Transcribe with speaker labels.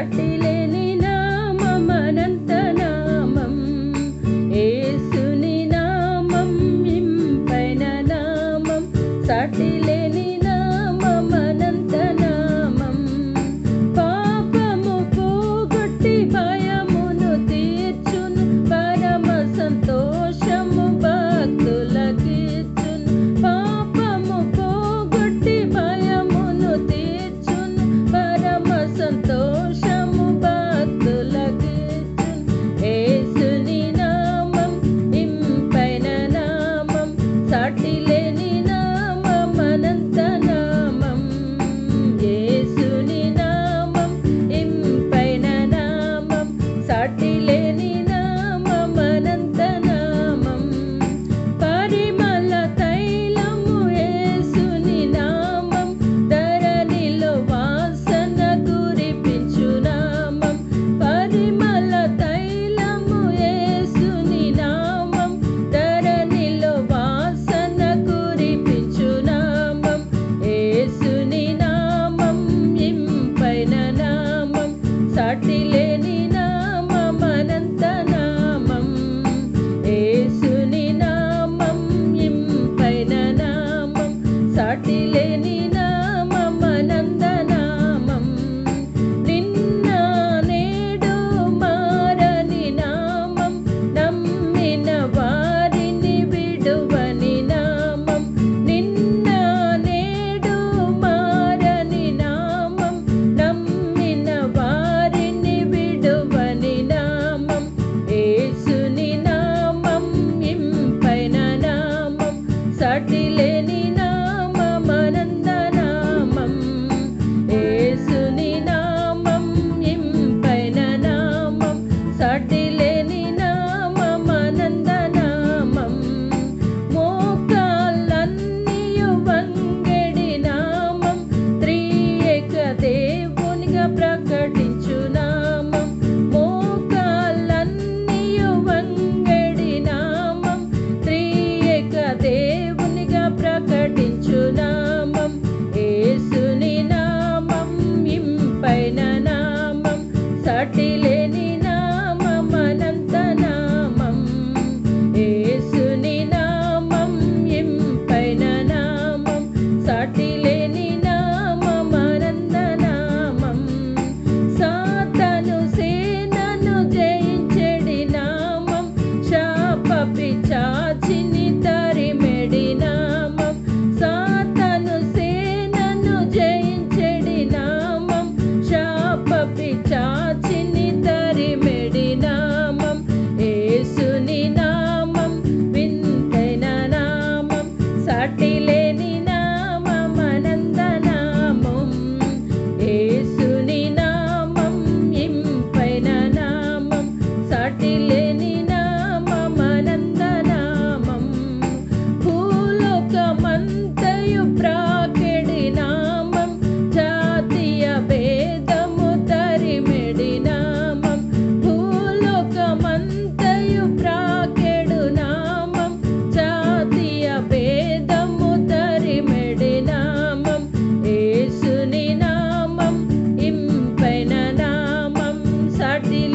Speaker 1: సాటిలేని నామనంత నామం. ఏసుని నామం ఇంపైన నామం. సాటిలేని నామనంత నామం. పాపము పోగొట్టి భయమును తీర్చును. పరమ సంతోషము భక్తులకిచ్చును పాపము పోగొట్టి భయమును తీర్చును. పరమ సంతోషం party pichar. Lord,